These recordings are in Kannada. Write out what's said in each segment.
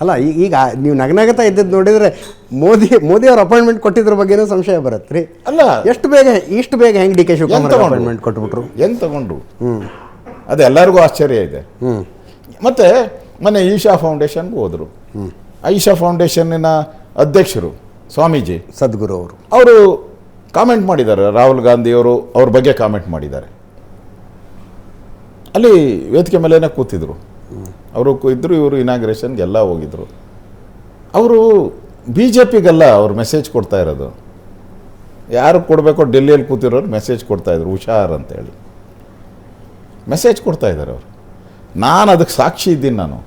ಅಲ್ಲ ಈಗ ನೀವು ನಗನಗತ ಇದ್ದದ್ದು ನೋಡಿದ್ರೆ ಮೋದಿ ಮೋದಿ ಅವ್ರ ಅಪಾಯಿಂಟ್ಮೆಂಟ್ ಕೊಟ್ಟಿದ್ರ ಬಗ್ಗೆನೂ ಸಂಶಯ ಬರುತ್ತೆ ರೀ. ಅಲ್ಲ. ಎಷ್ಟು ಬೇಗ ಇಷ್ಟು ಬೇಗ ಹೆಂಗೆ ಡಿ ಕೆ ಶಿವಕುಮಾರ್ ಅಪಾಯಿಂಟ್ಮೆಂಟ್ ಕೊಟ್ಬಿಟ್ರು? ಏನು ತಗೊಂಡ್ರು ಅದು ಎಲ್ಲರಿಗೂ ಆಶ್ಚರ್ಯ ಇದೆ. ಹ್ಞೂ ಮತ್ತೆ ಮೊನ್ನೆ ಈಶಾ ಫೌಂಡೇಶನ್ಗೆ ಹೋದರು. ಈಶಾ ಫೌಂಡೇಶನ್ನಿನ ಅಧ್ಯಕ್ಷರು ಸ್ವಾಮೀಜಿ. ಸದ್ಗುರು ಅವರು. ಅವರು ಕಾಮೆಂಟ್ ಮಾಡಿದ್ದಾರೆ ರಾಹುಲ್ ಗಾಂಧಿಯವರು ಅವ್ರ ಬಗ್ಗೆ ಕಾಮೆಂಟ್ ಮಾಡಿದ್ದಾರೆ. ಅಲ್ಲಿ ವೇದಿಕೆ ಮೇಲೇನೆ ಕೂತಿದ್ರು. ಅವರು ಇದ್ದರು ಇವರು ಇನಾಗ್ರೇಷನ್ಗೆ ಎಲ್ಲ ಹೋಗಿದ್ರು. ಅವರು ಬಿ ಜೆ ಪಿಗೆಲ್ಲ ಅವ್ರು ಮೆಸೇಜ್ ಕೊಡ್ತಾ ಇರೋದು. ಯಾರು ಕೊಡಬೇಕೋ ಡೆಲ್ಲಿಯಲ್ಲಿ ಕೂತಿರೋರು ಮೆಸೇಜ್ ಕೊಡ್ತಾ ಇದ್ರು ಹುಷಾರ್ ಅಂತೇಳಿ. ಮೆಸೇಜ್ ಕೊಡ್ತಾ ಇದ್ದಾರೆ ಅವರು. ನಾನು ಅದಕ್ಕೆ ಸಾಕ್ಷಿ ಇದ್ದೀನಿ ನಾನು.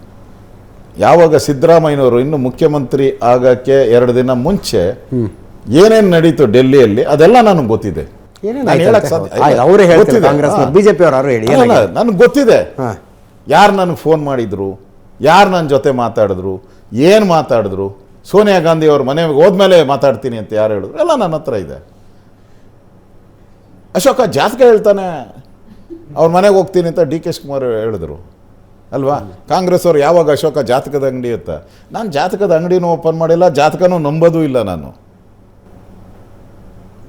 ಯಾವಾಗ ಸಿದ್ದರಾಮಯ್ಯನವರು ಇನ್ನು ಮುಖ್ಯಮಂತ್ರಿ ಆಗಕ್ಕೆ ಎರಡು ದಿನ ಮುಂಚೆ ಏನೇನು ನಡೀತು ಡೆಲ್ಲಿಯಲ್ಲಿ ಅದೆಲ್ಲ ನನಗೆ ಗೊತ್ತಿದೆ. ಬಿಜೆಪಿ ನನಗೆ ಗೊತ್ತಿದೆ. ಯಾರು ನನಗೆ ಫೋನ್ ಮಾಡಿದರು? ಯಾರು ನನ್ನ ಜೊತೆ ಮಾತಾಡಿದ್ರು? ಏನು ಮಾತಾಡಿದ್ರು? ಸೋನಿಯಾ ಗಾಂಧಿ ಅವ್ರ ಮನೆಗೆ ಹೋದ್ಮೇಲೆ ಮಾತಾಡ್ತೀನಿ ಅಂತ ಯಾರು ಹೇಳಿದ್ರು? ಎಲ್ಲ ನನ್ನ ಹತ್ರ ಇದೆ. ಅಶೋಕ ಜಾತಕ ಹೇಳ್ತಾನೆ. ಅವ್ರ ಮನೆಗೆ ಹೋಗ್ತೀನಿ ಅಂತ ಡಿ ಕೆ ಕುಮಾರ್ ಹೇಳಿದ್ರು. ಅಲ್ವಾ? ಕಾಂಗ್ರೆಸ್ ಅವ್ರು ಯಾವಾಗ ಅಶೋಕ ಜಾತಕದ ಅಂಗಡಿ ಅಂತ? ನಾನು ಜಾತಕದ ಅಂಗಡಿನೂ ಓಪನ್ ಮಾಡಿಲ್ಲ, ಜಾತಕನೂ ನಂಬೋದು ಇಲ್ಲ ನಾನು.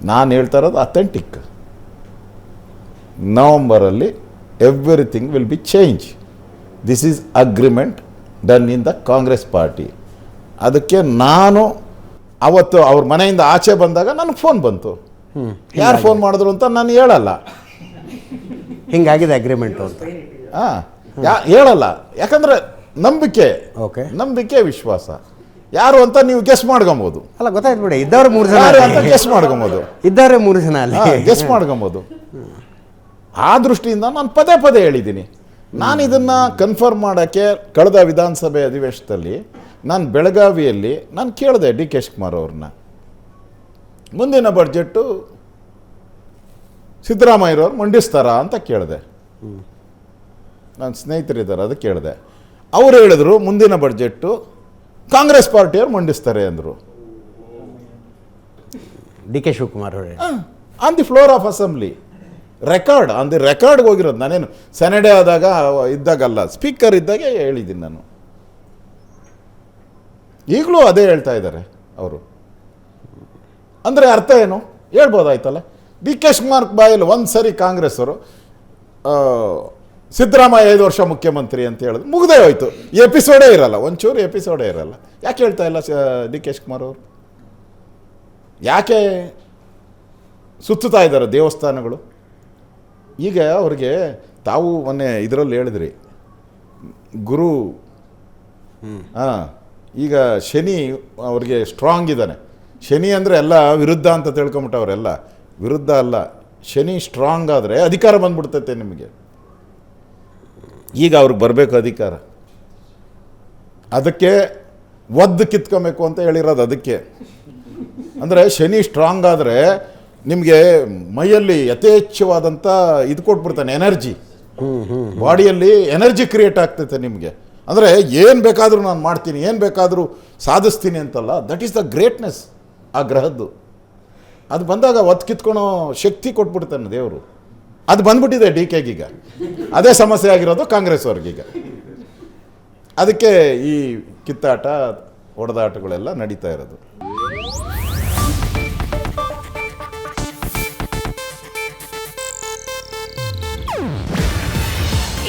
ನಾನು ಹೇಳ್ತಾ ಇರೋದು authentic ನವಂಬರಲ್ಲಿ everything will be change this is agreement done in the Congress party ಅದಕ್ಕೆ ನಾನು ಅವತ್ತು ಅವ್ರ ಮನೆಯಿಂದ ಆಚೆ ಬಂದಾಗ ನನಗೆ ಫೋನ್ ಬಂತು. ಯಾರು ಫೋನ್ ಮಾಡಿದ್ರು ಅಂತ ನಾನು ಹೇಳಲ್ಲ. ಹಿಂಗಾಗಿದೆ ಅಗ್ರಿಮೆಂಟು ಅಂತ. ಹಾಂ ಯಾ ಹೇಳಲ್ಲ. ಯಾಕಂದ್ರೆ ನಂಬಿಕೆ. ಓಕೆ ನಂಬಿಕೆ ವಿಶ್ವಾಸ. ಯಾರು ಅಂತ ನೀವು ಗೆಸ್ ಮಾಡ್ಕೊಬೋದು. ಅಲ್ಲ ಗೊತ್ತಾಯ್ತು ಬಿಡಿ ಇದ್ದವ್ರ ಮೂರು ಜನ ಅಂತ. ಗೆಸ್ ಮಾಡ್ಕೊಬೋದು. ಇದ್ದಾರೆ ಮೂರು ಜನ ಅಲ್ಲಿ. ಗೆಸ್ ಮಾಡ್ಕೊಬೋದು. ಆ ದೃಷ್ಟಿಯಿಂದ ನಾನು ಪದೇ ಪದೇ ಹೇಳಿದ್ದೀನಿ. ನಾನು ಇದನ್ನು ಕನ್ಫರ್ಮ್ ಮಾಡೋಕ್ಕೆ ಕಳೆದ ವಿಧಾನಸಭೆ ಅಧಿವೇಶನದಲ್ಲಿ ನಾನು ಬೆಳಗಾವಿಯಲ್ಲಿ ನಾನು ಕೇಳಿದೆ ಡಿ ಕೆ ಶಿವಕುಮಾರ್ ಅವ್ರನ್ನ. ಮುಂದಿನ ಬಡ್ಜೆಟ್ಟು ಸಿದ್ದರಾಮಯ್ಯರವ್ರು ಮಂಡಿಸ್ತಾರಾ ಅಂತ ಕೇಳಿದೆ. ನನ್ನ ಸ್ನೇಹಿತರಿದ್ದಾರೆ ಅದು ಕೇಳಿದೆ. ಅವ್ರು ಹೇಳಿದ್ರು ಮುಂದಿನ ಬಡ್ಜೆಟ್ಟು ಕಾಂಗ್ರೆಸ್ ಪಾರ್ಟಿಯವ್ರು ಮಂಡಿಸ್ತಾರೆ ಅಂದರು. ಡಿ ಕೆ ಶಿವಕುಮಾರ್ ಅವರೇ on the floor of assembly record the ರೆಕಾರ್ಡ್ಗೆ ಹೋಗಿರೋದು. ನಾನೇನು ಸೆನೆಡೆ ಆದಾಗ ಇದ್ದಾಗಲ್ಲ, ಸ್ಪೀಕರ್ ಇದ್ದಾಗೆ ಹೇಳಿದ್ದೀನಿ ನಾನು. ಈಗಲೂ ಅದೇ ಹೇಳ್ತಾ ಇದ್ದಾರೆ ಅವರು. ಅಂದರೆ ಅರ್ಥ ಏನು? ಹೇಳ್ಬೋದಾಯ್ತಲ್ಲ? ಡಿ ಕೆ ಶಿವಕುಮಾರ್ ಬಾಯಲ್ಲಿ ಒಂದು ಸರಿ ಕಾಂಗ್ರೆಸ್ ಅವರು ಸಿದ್ದರಾಮಯ್ಯ ಐದು ವರ್ಷ ಮುಖ್ಯಮಂತ್ರಿ ಅಂತ ಹೇಳಿದ್ರು. ಮುಗ್ದೇ ಹೋಯ್ತು. ಎಪಿಸೋಡೇ ಇರಲ್ಲ, ಒಂಚೂರು ಎಪಿಸೋಡೇ ಇರಲ್ಲ. ಯಾಕೆ ಹೇಳ್ತಾ ಇಲ್ಲ ಡಿ ಕೆ ಶಿವಕುಮಾರ್ ಅವರು? ಯಾಕೆ ಸುತ್ತುತ್ತಾ ಇದ್ದಾರೆ ದೇವಸ್ಥಾನಗಳು? ಈಗ ಅವ್ರಿಗೆ ತಾವು ಮೊನ್ನೆ ಇದರಲ್ಲಿ ಹೇಳಿದ್ರಿ, ಗುರು, ಹಾಂ, ಈಗ ಶನಿ ಅವ್ರಿಗೆ ಸ್ಟ್ರಾಂಗ್ ಇದ್ದಾನೆ. ಶನಿ ಅಂದರೆ ಎಲ್ಲ ವಿರುದ್ಧ ಅಂತ ತಿಳ್ಕೊಂಬಿಟ್ಟವ್ರೆಲ್ಲ. ವಿರುದ್ಧ ಅಲ್ಲ, ಶನಿ ಸ್ಟ್ರಾಂಗ್ ಆದರೆ ಅಧಿಕಾರ ಬಂದ್ಬಿಡ್ತೈತೆ ನಿಮಗೆ. ಈಗ ಅವ್ರಿಗೆ ಬರಬೇಕು ಅಧಿಕಾರ. ಅದಕ್ಕೆ ಒದ್ದು ಕಿತ್ಕೊಬೇಕು ಅಂತ ಹೇಳಿರೋದು ಅದಕ್ಕೆ. ಅಂದರೆ ಶನಿ ಸ್ಟ್ರಾಂಗ್ ಆದರೆ ನಿಮಗೆ ಮೈಯಲ್ಲಿ ಯಥೇಚ್ಛವಾದಂಥ ಇದು ಕೊಟ್ಬಿಡ್ತಾನೆ ಎನರ್ಜಿ. ಬಾಡಿಯಲ್ಲಿ ಎನರ್ಜಿ ಕ್ರಿಯೇಟ್ ಆಗ್ತೈತೆ ನಿಮಗೆ. ಅಂದರೆ ಏನು ಬೇಕಾದರೂ ನಾನು ಮಾಡ್ತೀನಿ, ಏನು ಬೇಕಾದರೂ ಸಾಧಿಸ್ತೀನಿ ಅಂತಲ್ಲ ದಟ್ ಈಸ್ ದ ಗ್ರೇಟ್ನೆಸ್ ಆ ಗ್ರಹದ್ದು. ಅದು ಬಂದಾಗ ಒತ್ತು ಕಿತ್ಕೊಳೋ ಶಕ್ತಿ ಕೊಟ್ಬಿಡ್ತಾನೆ ದೇವರು. ಅದು ಬಂದ್ಬಿಟ್ಟಿದೆ ಡಿ ಕೆಗೀಗ ಅದೇ ಸಮಸ್ಯೆ ಆಗಿರೋದು ಕಾಂಗ್ರೆಸ್ ಅವ್ರಿಗೀಗ ಅದಕ್ಕೆ ಈ ಕಿತ್ತಾಟ ಹೊಡೆದಾಟಗಳೆಲ್ಲ ನಡೀತಾ ಇರೋದು.